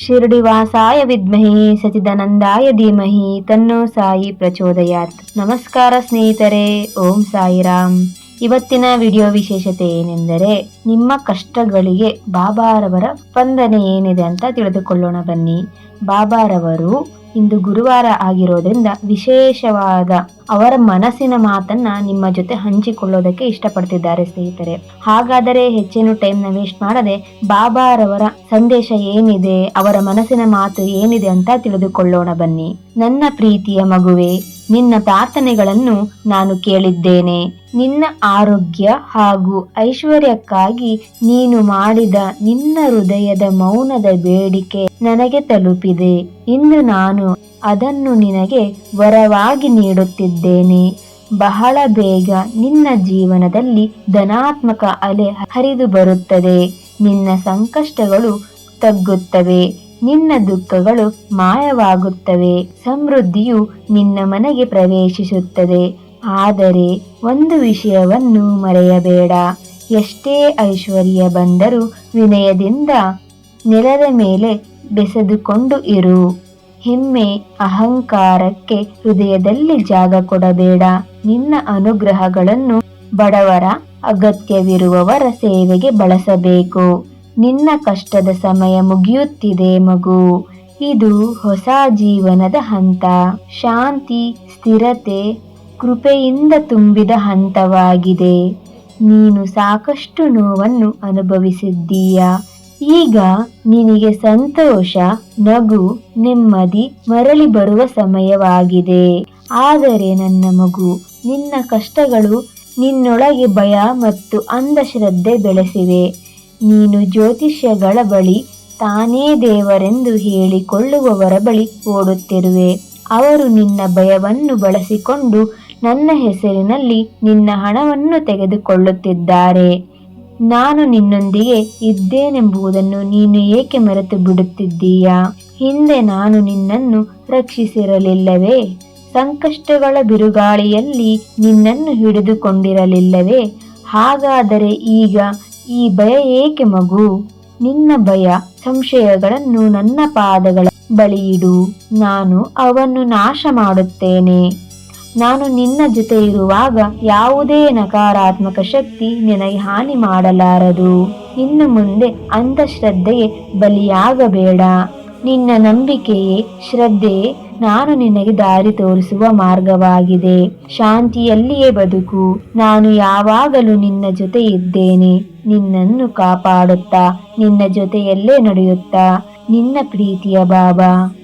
ಶಿರಡಿವಾಸಾಯ ವಿದ್ಮಹಿ ಸಚಿದಾನಂದಾಯ ಧೀಮಹಿ ತನ್ನೋ ಸಾಯಿ ಪ್ರಚೋದಯಾತ್. ನಮಸ್ಕಾರ ಸ್ನೇಹಿತರೆ, ಓಂ ಸಾಯಿರಾಮ್. ಇವತ್ತಿನ ವಿಡಿಯೋ ವಿಶೇಷತೆ ಏನೆಂದರೆ, ನಿಮ್ಮ ಕಷ್ಟಗಳಿಗೆ ಬಾಬಾರವರ ಸ್ಪಂದನೆ ಏನಿದೆ ಅಂತ ತಿಳಿದುಕೊಳ್ಳೋಣ ಬನ್ನಿ. ಬಾಬಾರವರು ಇಂದು ಗುರುವಾರ ಆಗಿರೋದ್ರಿಂದ ವಿಶೇಷವಾದ ಅವರ ಮನಸ್ಸಿನ ಮಾತನ್ನ ನಿಮ್ಮ ಜೊತೆ ಹಂಚಿಕೊಳ್ಳೋದಕ್ಕೆ ಇಷ್ಟಪಡ್ತಿದ್ದಾರೆ ಸ್ನೇಹಿತರೆ. ಹಾಗಾದರೆ ಹೆಚ್ಚಿನ ಟೈಮ್ನ ವೇಸ್ಟ್ ಮಾಡದೆ ಬಾಬಾರವರ ಸಂದೇಶ ಏನಿದೆ, ಅವರ ಮನಸ್ಸಿನ ಮಾತು ಏನಿದೆ ಅಂತ ತಿಳಿದುಕೊಳ್ಳೋಣ ಬನ್ನಿ. ನನ್ನ ಪ್ರೀತಿಯ ಮಗುವೆ ನಿನ್ನ ಪ್ರಾರ್ಥನೆಗಳನ್ನು ನಾನು ಕೇಳಿದ್ದೇನೆ. ನಿನ್ನ ಆರೋಗ್ಯ ಹಾಗೂ ಐಶ್ವರ್ಯಕ್ಕಾಗಿ ನೀನು ಮಾಡಿದ ನಿನ್ನ ಹೃದಯದ ಮೌನದ ಬೇಡಿಕೆ ನನಗೆ ತಲುಪಿದೆ. ಇಂದು ನಾನು ಅದನ್ನು ನಿನಗೆ ವರವಾಗಿ ನೀಡುತ್ತಿದ್ದೇನೆ. ಬಹಳ ಬೇಗ ನಿನ್ನ ಜೀವನದಲ್ಲಿ ಧನಾತ್ಮಕ ಅಲೆ ಹರಿದು ಬರುತ್ತದೆ. ನಿನ್ನ ಸಂಕಷ್ಟಗಳು ತಗ್ಗುತ್ತವೆ. ನಿನ್ನ ದುಃಖಗಳು ಮಾಯವಾಗುತ್ತವೆ. ಸಮೃದ್ಧಿಯು ನಿನ್ನ ಮನೆಗೆ ಪ್ರವೇಶಿಸುತ್ತದೆ. ಆದರೆ ಒಂದು ವಿಷಯವನ್ನು ಮರೆಯಬೇಡ. ಎಷ್ಟೇ ಐಶ್ವರ್ಯ ಬಂದರೂ ವಿನಯದಿಂದ ನೆಲದ ಮೇಲೆ ಬೆಸೆದುಕೊಂಡು ಇರು. ಹೆಮ್ಮೆ ಅಹಂಕಾರಕ್ಕೆ ಹೃದಯದಲ್ಲಿ ಜಾಗ ಕೊಡಬೇಡ. ನಿನ್ನ ಅನುಗ್ರಹಗಳನ್ನು ಬಡವರ ಅಗತ್ಯವಿರುವವರ ಸೇವೆಗೆ ಬಳಸಬೇಕು. ನಿನ್ನ ಕಷ್ಟದ ಸಮಯ ಮುಗಿಯುತ್ತಿದೆ ಮಗು. ಇದು ಹೊಸ ಜೀವನದ ಹಂತ. ಶಾಂತಿ, ಸ್ಥಿರತೆ, ಕೃಪೆಯಿಂದ ತುಂಬಿದ ಹಂತವಾಗಿದೆ. ನೀನು ಸಾಕಷ್ಟು ನೋವನ್ನು ಅನುಭವಿಸಿದ್ದೀಯ. ಈಗ ನಿನಗೆ ಸಂತೋಷ, ನಗು, ನೆಮ್ಮದಿ ಮರಳಿ ಬರುವ ಸಮಯವಾಗಿದೆ. ಆದರೆ ನನ್ನ ಮಗು, ನಿನ್ನ ಕಷ್ಟಗಳು ನಿನ್ನೊಳಗೆ ಭಯ ಮತ್ತು ಅಂಧಶ್ರದ್ಧೆ ಬೆಳೆಸಿವೆ. ನೀನು ಜ್ಯೋತಿಷ್ಯಗಳ ಬಳಿ ತಾನೇ ದೇವರೆಂದು ಹೇಳಿಕೊಳ್ಳುವವರ ಬಳಿ ಓಡುತ್ತಿರುವೆ. ಅವರು ನಿನ್ನ ಭಯವನ್ನು ಬಳಸಿಕೊಂಡು ನನ್ನ ಹೆಸರಿನಲ್ಲಿ ನಿನ್ನ ಹಣವನ್ನು ತೆಗೆದುಕೊಳ್ಳುತ್ತಿದ್ದಾರೆ. ನಾನು ನಿನ್ನೊಂದಿಗೆ ಇದ್ದೇನೆಂಬುದನ್ನು ನೀನು ಏಕೆ ಮರೆತು ಬಿಡುತ್ತಿದ್ದೀಯಾ? ಹಿಂದೆ ನಾನು ನಿನ್ನನ್ನು ರಕ್ಷಿಸಿರಲಿಲ್ಲವೇ? ಸಂಕಷ್ಟಗಳ ಬಿರುಗಾಳಿಯಲ್ಲಿ ನಿನ್ನನ್ನು ಹಿಡಿದುಕೊಂಡಿರಲಿಲ್ಲವೇ? ಹಾಗಾದರೆ ಈಗ ಈ ಭಯ ಏಕೆ ಮಗು? ನಿನ್ನ ಭಯ, ಸಂಶಯಗಳನ್ನು ನನ್ನ ಪಾದಗಳ ಬಳಿ ಇಡು. ನಾನು ಅವನ್ನು ನಾಶ ಮಾಡುತ್ತೇನೆ. ನಾನು ನಿನ್ನ ಜೊತೆ ಇರುವಾಗ ಯಾವುದೇ ನಕಾರಾತ್ಮಕ ಶಕ್ತಿ ನಿನಗೆ ಹಾನಿ ಮಾಡಲಾರದು. ಇನ್ನು ಮುಂದೆ ಅಂಧಶ್ರದ್ಧೆಗೆ ಬಲಿಯಾಗಬೇಡ. ನಿನ್ನ ನಂಬಿಕೆಯೇ, ಶ್ರದ್ಧೆಯೇ ನಾನು ನಿನಗೆ ದಾರಿ ತೋರಿಸುವ ಮಾರ್ಗವಾಗಿದೆ. ಶಾಂತಿಯಲ್ಲಿಯೇ ಬದುಕು. ನಾನು ಯಾವಾಗಲೂ ನಿನ್ನ ಜೊತೆ ಇದ್ದೇನೆ. ನಿನ್ನನ್ನು ಕಾಪಾಡುತ್ತಾ, ನಿನ್ನ ಜೊತೆಯಲ್ಲೇ ನಡೆಯುತ್ತಾ. ನಿನ್ನ ಪ್ರೀತಿಯ ಬಾಬಾ.